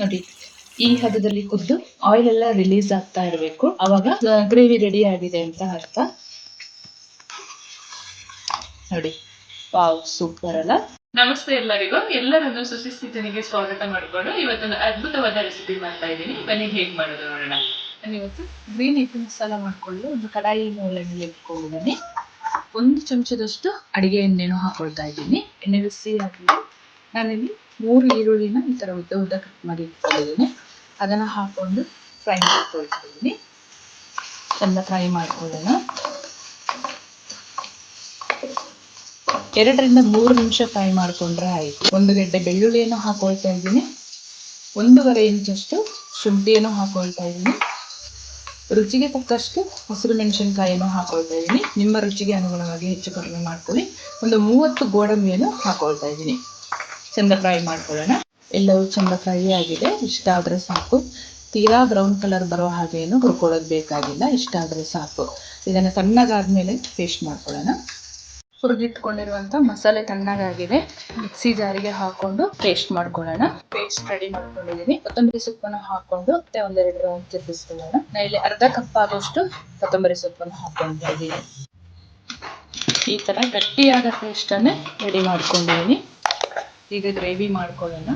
ನೋಡಿ ಈ ಹದದಲ್ಲಿ ಕುದ್ದು ಆಯಿಲ್ ಎಲ್ಲ ರಿಲೀಸ್ ಆಗ್ತಾ ಇರಬೇಕು. ಅವಾಗ ಗ್ರೇವಿ ರೆಡಿ ಆಗಿದೆ ಅಂತ ಅರ್ಥ. ನೋಡಿ ವಾವ್ ಸೂಪರ್ ಅಲ್ಲ. ನಮಸ್ತೆ ಎಲ್ಲರಿಗೂ. ಎಲ್ಲರನ್ನು ಸುಶಿಸ್ತಿತನಿಗೆ ಸ್ವಾಗತ ಮಾಡಿಕೊಂಡು ಇವತ್ತೊಂದು ಅದ್ಭುತವಾದ ರೆಸಿಪಿ ಮಾಡ್ತಾ ಇದ್ದೀನಿ. ಬನ್ನಿ ಹೇಗೆ ಮಾಡೋದು ನೋಡೋಣ. ನಾನು ಇವತ್ತು ಗ್ರೀನ್ ಹಿಟ್ಟು ಮಸಾಲ ಮಾಡಿಕೊಂಡು ಒಂದು ಕಡಾಯಿ ಒಳಗೆ ಇಟ್ಕೊಂಡಿದ್ದೀನಿ ಒಂದು ಚಮಚದಷ್ಟು ಅಡಿಗೆ ಎಣ್ಣೆನೂ ಹಾಕೊಳ್ತಾ ಇದ್ದೀನಿ. ಎಣ್ಣೆ ಬಿಸಿ ಹಾಕಿದ್ರೆ ನಾನಿಲ್ಲಿ ಮೂರು ಈರುಳ್ಳಿನ ಈ ಥರ ಉದ್ದ ಉದ್ದ ಕಟ್ ಮಾಡಿ ಇಟ್ಕೊಂಡಿದ್ದೀನಿ. ಅದನ್ನು ಹಾಕೊಂಡು ಫ್ರೈ ಇದ್ದೀನಿ ಚೆಂದ ಫ್ರೈ ಮಾಡ್ಕೊಳ್ಳೋಣ. ಎರಡರಿಂದ ಮೂರು ನಿಮಿಷ ಫ್ರೈ ಮಾಡಿಕೊಂಡ್ರೆ ಆಯಿತು. ಒಂದು ಗಡ್ಡೆ ಬೆಳ್ಳುಳ್ಳಿಯನ್ನು ಹಾಕೊಳ್ತಾ ಇದ್ದೀನಿ. ಒಂದೂವರೆ ಇಂಚಷ್ಟು ಶುಂಠಿಯನ್ನು ಹಾಕೊಳ್ತಾ ಇದ್ದೀನಿ. ರುಚಿಗೆ ತಕ್ಕಷ್ಟು ಹಸಿರು ಮೆಣಸಿನ್ಕಾಯಿಯನ್ನು ಹಾಕೊಳ್ತಾ ಇದ್ದೀನಿ. ನಿಮ್ಮ ರುಚಿಗೆ ಅನುಗುಣವಾಗಿ ಹೆಚ್ಚು ಕಡಿಮೆ ಮಾಡ್ಕೊಳ್ಳಿ. ಒಂದು ಮೂವತ್ತು ಗೋಡಂಬಿಯನ್ನು ಹಾಕೊಳ್ತಾ ಇದ್ದೀನಿ. ಚೆಂದ ಫ್ರೈ ಮಾಡ್ಕೊಳ್ಳೋಣ. ಎಲ್ಲವೂ ಚಂದ ಫ್ರೈ ಆಗಿದೆ. ಇಷ್ಟ ಆದರೆ ಸಾಕು. ತೀರಾ ಬ್ರೌನ್ ಕಲರ್ ಬರೋ ಹಾಗೆ ಏನು ಹುರ್ಕೊಳ್ಳೋದು ಬೇಕಾಗಿಲ್ಲ. ಇಷ್ಟ ಆದರೆ ಸಾಕು. ಇದನ್ನು ತಣ್ಣಗಾದ್ಮೇಲೆ ಪೇಸ್ಟ್ ಮಾಡ್ಕೊಳ್ಳೋಣ. ಹುರಿದಿಟ್ಕೊಂಡಿರುವಂಥ ಮಸಾಲೆ ತಣ್ಣಗಾಗಿದೆ. ಮಿಕ್ಸಿ ಜಾರಿಗೆ ಹಾಕೊಂಡು ಪೇಸ್ಟ್ ಮಾಡ್ಕೊಳ್ಳೋಣ. ಪೇಸ್ಟ್ ರೆಡಿ ಮಾಡ್ಕೊಂಡಿದ್ದೀನಿ. ಕೊತ್ತಂಬರಿ ಸೊಪ್ಪನ್ನು ಹಾಕೊಂಡು ಮತ್ತೆ ಒಂದೆರಡು ರೌಂಡ್ ತಿರ್ಗಿಸ್ಕೊಳ್ಳೋಣ. ನಾ ಇಲ್ಲಿ ಅರ್ಧ ಕಪ್ ಆಗೋಷ್ಟು ಕೊತ್ತಂಬರಿ ಸೊಪ್ಪನ್ನು ಹಾಕ್ಕೊಂಡಿದ್ದೀನಿ ಈ ತರ ಗಟ್ಟಿಯಾದ ಪೇಸ್ಟನ್ನೇ ರೆಡಿ ಮಾಡ್ಕೊಂಡಿದ್ದೀನಿ. ಈಗ ಗ್ರೇವಿ ಮಾಡ್ಕೊಳ್ಳೋಣ.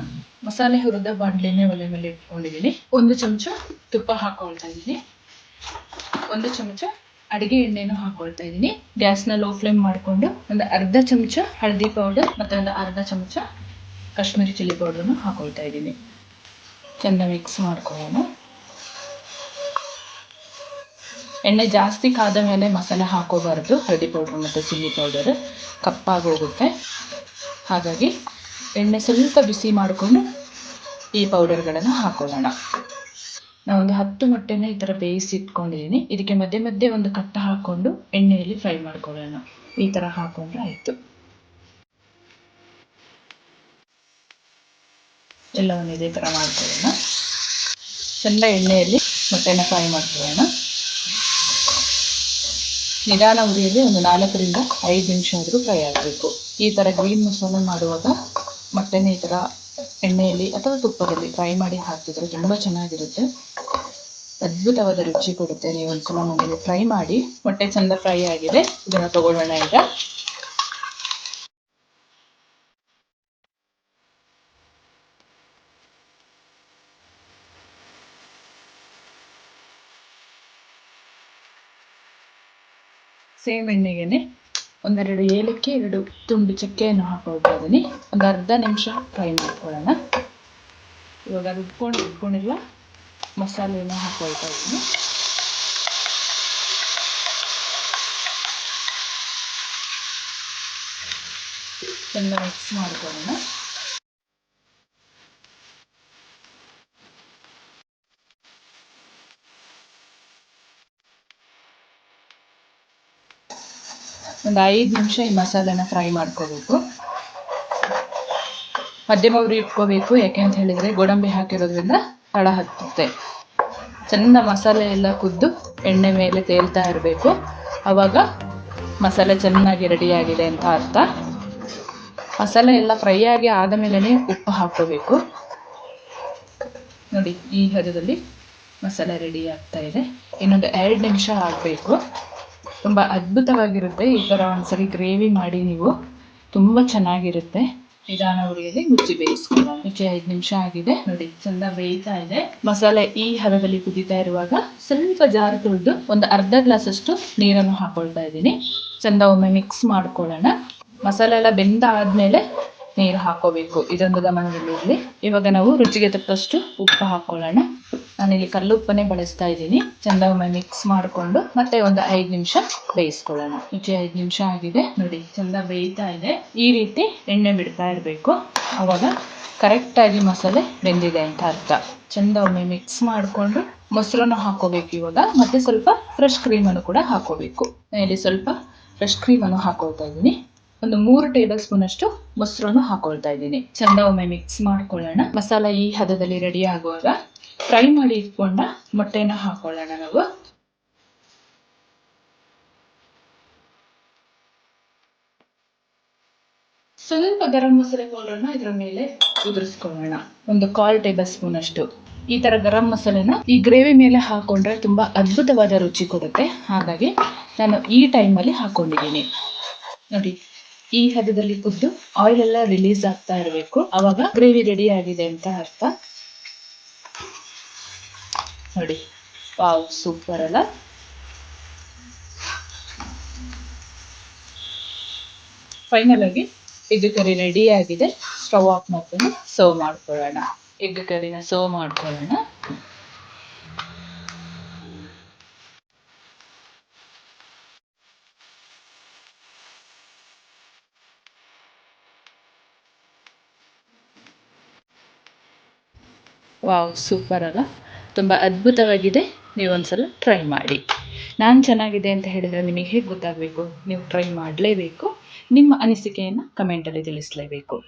ಮಸಾಲೆ ಹುರಿದ ಬಾಂಡ್ಲೆನೆ ಒಲೆ ಮೇಲೆ ಇಟ್ಕೊಂಡಿದ್ದೀನಿ. ಒಂದು ಚಮಚ ತುಪ್ಪ ಹಾಕೊಳ್ತಾ ಇದ್ದೀನಿ. ಒಂದು ಚಮಚ ಅಡಿಗೆ ಎಣ್ಣೆನೂ ಹಾಕೊಳ್ತಾ ಇದ್ದೀನಿ. ಗ್ಯಾಸ್ನ ಲೋ ಫ್ಲೇಮ್ ಮಾಡಿಕೊಂಡು ಒಂದು ಅರ್ಧ ಚಮಚ ಹಳದಿ ಪೌಡರ್ ಮತ್ತು ಒಂದು ಅರ್ಧ ಚಮಚ ಕಾಶ್ಮೀರಿ ಚಿಲ್ಲಿ ಪೌಡರ್ನು ಹಾಕೊಳ್ತಾ ಇದ್ದೀನಿ. ಚೆಂದ ಮಿಕ್ಸ್ ಮಾಡ್ಕೊಳ್ಳೋಣ. ಎಣ್ಣೆ ಜಾಸ್ತಿ ಕಾದ ಮೇಲೆ ಮಸಾಲೆ ಹಾಕೋಬಾರ್ದು. ಹಳದಿ ಪೌಡರ್ ಮತ್ತು ಚಿಲ್ಲಿ ಪೌಡರ್ ಕಪ್ಪಾಗಿ ಹೋಗುತ್ತೆ. ಹಾಗಾಗಿ ಎಣ್ಣೆ ಸ್ವಲ್ಪ ಬಿಸಿ ಮಾಡಿಕೊಂಡು ಈ ಪೌಡರ್ಗಳನ್ನು ಹಾಕೊಳ್ಳೋಣ. ಒಂದು ಹತ್ತು ಮೊಟ್ಟೆನ ಈ ಥರ ಬೇಯಿಸಿ ಇಟ್ಕೊಂಡಿದ್ದೀನಿ ಇದಕ್ಕೆ ಮಧ್ಯೆ ಮಧ್ಯೆ ಒಂದು ಕಟ್ಟ ಹಾಕ್ಕೊಂಡು ಎಣ್ಣೆಯಲ್ಲಿ ಫ್ರೈ ಮಾಡ್ಕೊಳ್ಳೋಣ. ಈ ಥರ ಹಾಕೊಂಡ್ರೆ ಆಯಿತು. ಎಲ್ಲವನ್ನು ಇದೇ ಥರ ಮಾಡ್ಕೊಳ್ಳೋಣ. ಚೆಂದ ಎಣ್ಣೆಯಲ್ಲಿ ಮೊಟ್ಟೆನ ಫ್ರೈ ಮಾಡ್ಕೊಳ್ಳೋಣ. ನಿಧಾನ ಉರಿಯಲ್ಲಿ ಒಂದು ನಾಲ್ಕರಿಂದ ಐದು ನಿಮಿಷ ಆದರೂ ಫ್ರೈ ಆಗಬೇಕು. ಈ ಥರ ಗ್ರೀನ್ ಮಸಾಲೆ ಮಾಡುವಾಗ ಮೊಟ್ಟೆನ ಈ ಥರ ಎಣ್ಣೆಯಲ್ಲಿ ಅಥವಾ ತುಪ್ಪದಲ್ಲಿ ಫ್ರೈ ಮಾಡಿ ಹಾಕಿದರೆ ತುಂಬ ಚೆನ್ನಾಗಿರುತ್ತೆ. ಅದ್ಭುತವಾದ ರುಚಿ ಕೊಡುತ್ತೆ ನೀವು ಒಂದ್ಸಲ ಮನೇಲಿ ಫ್ರೈ ಮಾಡಿ. ಮೊಟ್ಟೆ ಚಂದ ಫ್ರೈ ಆಗಿದೆ. ಇದನ್ನು ತಗೊಳ್ಳೋಣ ಈಗ. ಸೇಮ್ ಎಣ್ಣೆಗೆನೆ ಒಂದೆರಡು ಏಲಕ್ಕಿ, ಎರಡು ತುಂಡು ಚಕ್ಕೆಯನ್ನು ಹಾಕೊಳ್ತಾ ಇದ್ದೀನಿ ಒಂದು ಅರ್ಧ ನಿಮಿಷ ಫ್ರೈ ಮಾಡ್ಕೊಳ್ಳೋಣ. ಇವಾಗ ರುಬ್ಕೊಂಡು ಇಟ್ಕೊಂಡಿಲ್ಲ ಮಸಾಲೆಯನ್ನು ಹಾಕೊಳ್ತಾ ಇದ್ದೀನಿ. ಚೆಂದ ಮಿಕ್ಸ್ ಮಾಡ್ಕೊಳ್ಳೋಣ. ಒಂದು ಐದು ನಿಮಿಷ ಈ ಮಸಾಲೆನ ಫ್ರೈ ಮಾಡ್ಕೋಬೇಕು. ಮಧ್ಯಮ ಉರಿ ಇಟ್ಕೋಬೇಕು. ಯಾಕೆ ಅಂತ ಹೇಳಿದರೆ ಗೋಡಂಬಿ ಹಾಕಿರೋದ್ರಿಂದ ತಳ ಹತ್ತುತ್ತೆ. ಚೆಂದ ಮಸಾಲೆ ಎಲ್ಲ ಕುದ್ದು ಎಣ್ಣೆ ಮೇಲೆ ತೇಲ್ತಾ ಇರಬೇಕು. ಆವಾಗ ಮಸಾಲೆ ಚೆನ್ನಾಗಿ ರೆಡಿಯಾಗಿದೆ ಅಂತ ಅರ್ಥ. ಮಸಾಲೆ ಎಲ್ಲ ಫ್ರೈ ಆಗಿ ಆದ ಉಪ್ಪು ಹಾಕೋಬೇಕು ನೋಡಿ, ಈ ಹದದಲ್ಲಿ ಮಸಾಲೆ ರೆಡಿ ಆಗ್ತಾ ಇದೆ. ಇನ್ನೊಂದು ಎರಡು ನಿಮಿಷ ಆಗಬೇಕು ತುಂಬ ಅದ್ಭುತವಾಗಿರುತ್ತೆ. ಈ ಥರ ಒಂದ್ಸರಿ ಗ್ರೇವಿ ಮಾಡಿ ನೀವು. ತುಂಬ ಚೆನ್ನಾಗಿರುತ್ತೆ. ನಿಧಾನ ಉರಿಯಲ್ಲಿ ಮುಚ್ಚಿ ಬೇಯಿಸ್ಕೊಳ್ಳೋಣ. ಮುಚ್ಚಿ ಐದು ನಿಮಿಷ ಆಗಿದೆ. ನೋಡಿ ಚಂದ ಬೇಯ್ತಾ ಇದೆ. ಮಸಾಲೆ ಈ ಹದದಲ್ಲಿ ಕುದೀತಾ ಇರುವಾಗ ಸ್ವಲ್ಪ ಜಾರು ತುಳಿದು ಒಂದು ಅರ್ಧ ಗ್ಲಾಸ್ ಅಷ್ಟು ನೀರನ್ನು ಹಾಕೊಳ್ತಾ ಇದ್ದೀನಿ. ಚಂದ ಒಮ್ಮೆ ಮಿಕ್ಸ್ ಮಾಡ್ಕೊಳ್ಳೋಣ. ಮಸಾಲೆ ಎಲ್ಲ ಬೆಂದ ಆದ್ಮೇಲೆ ನೀರು ಹಾಕೋಬೇಕು. ಇದೊಂದು ಗಮನದಲ್ಲಿರಲಿ ಇವಾಗ ನಾವು ರುಚಿಗೆ ತಕ್ಕಷ್ಟು ಉಪ್ಪು ಹಾಕೊಳ್ಳೋಣ. ನಾನಿಲ್ಲಿ ಕಲ್ಲುಪ್ಪನ್ನೇ ಬಳಸ್ತಾ ಇದ್ದೀನಿ. ಚಂದ ಒಮ್ಮೆ ಮಿಕ್ಸ್ ಮಾಡಿಕೊಂಡು ಮತ್ತೆ ಒಂದು ಐದು ನಿಮಿಷ ಬೇಯಿಸ್ಕೊಳ್ಳೋಣ. ರುಚಿ ಐದು ನಿಮಿಷ ಆಗಿದೆ. ನೋಡಿ, ಚಂದ ಬೇಯ್ತಾ ಇದೆ. ಈ ರೀತಿ ಎಣ್ಣೆ ಬಿಡ್ತಾ ಇರಬೇಕು. ಅವಾಗ ಕರೆಕ್ಟಾಗಿ ಮಸಾಲೆ ಬೆಂದಿದೆ ಅಂತ ಅರ್ಥ. ಚಂದ ಒಮ್ಮೆ ಮಿಕ್ಸ್ ಮಾಡಿಕೊಂಡು ಮೊಸರನ್ನು ಹಾಕೋಬೇಕು ಇವಾಗ. ಮತ್ತೆ ಸ್ವಲ್ಪ ಫ್ರೆಶ್ ಕ್ರೀಮನ್ನು ಕೂಡ ಹಾಕೋಬೇಕು. ಇಲ್ಲಿ ಸ್ವಲ್ಪ ಫ್ರೆಶ್ ಕ್ರೀಮನ್ನು ಹಾಕೊಳ್ತಾ ಇದ್ದೀನಿ. ಒಂದು ಮೂರು ಟೇಬಲ್ ಸ್ಪೂನ್ ಅಷ್ಟು ಮೊಸರನ್ನು ಹಾಕೊಳ್ತಾ ಇದ್ದೀನಿ. ಚಂದ ಒಮ್ಮೆ ಮಿಕ್ಸ್ ಮಾಡ್ಕೊಳ್ಳೋಣ. ಮಸಾಲ ಈ ಹದದಲ್ಲಿ ರೆಡಿ ಆಗುವಾಗ ಫ್ರೈ ಮಾಡಿ ಇಟ್ಕೊಂಡ ಮೊಟ್ಟೆನ ಹಾಕೊಳ್ಳೋಣ ನಾವು. ಸ್ವಲ್ಪ ಗರಂ ಮಸಾಲೆ ಪೌಡರ್ನ ಇದರ ಮೇಲೆ ಉದುರಿಸ್ಕೊಳ್ಳೋಣ. ಒಂದು ಕಾಲ್ ಟೇಬಲ್ ಸ್ಪೂನ್ ಅಷ್ಟು. ಈ ತರ ಗರಂ ಮಸಾಲೆನ ಈ ಗ್ರೇವಿ ಮೇಲೆ ಹಾಕೊಂಡ್ರೆ ತುಂಬಾ ಅದ್ಭುತವಾದ ರುಚಿ ಕೊಡುತ್ತೆ. ಹಾಗಾಗಿ ನಾನು ಈ ಟೈಮಲ್ಲಿ ಹಾಕೊಂಡಿದ್ದೀನಿ. ನೋಡಿ ಈ ಹದದಲ್ಲಿ ಕುದ್ದು ಆಯಿಲ್ ಎಲ್ಲ ರಿಲೀಸ್ ಆಗ್ತಾ ಇರಬೇಕು. ಅವಾಗ ಗ್ರೇವಿ ರೆಡಿ ಆಗಿದೆ ಅಂತ ಅರ್ಥ. ನೋಡಿ, ವಾವ್ ಸೂಪರ್ ಅಲ್ಲ. ಫೈನಲ್ ಆಗಿ ಎಗ್ ಕರಿ ರೆಡಿ ಆಗಿದೆ. ಸ್ಟವ್ ಆಫ್ ಮಾಡ್ಕೊಂಡು ಸರ್ವ್ ಮಾಡ್ಕೊಳ್ಳೋಣ. ಎಗ್ ಕರಿನ ಸರ್ವ್ ಮಾಡ್ಕೊಳ್ಳೋಣ. ವಾವ್ ಸೂಪರ್ ಅಲ್ಲ. ತುಂಬ ಅದ್ಭುತವಾಗಿದೆ. ನೀವು ಒಂದ್ಸಲ ಟ್ರೈ ಮಾಡಿ. ನಾನು ಚೆನ್ನಾಗಿದೆ ಅಂತ ಹೇಳಿದರೆ ನಿಮಗೆ ಹೇಗೆ ಗೊತ್ತಾಗಬೇಕು? ನೀವು ಟ್ರೈ ಮಾಡಲೇಬೇಕು. ನಿಮ್ಮ ಅನಿಸಿಕೆಯನ್ನು ಕಮೆಂಟಲ್ಲಿ ತಿಳಿಸಲೇಬೇಕು.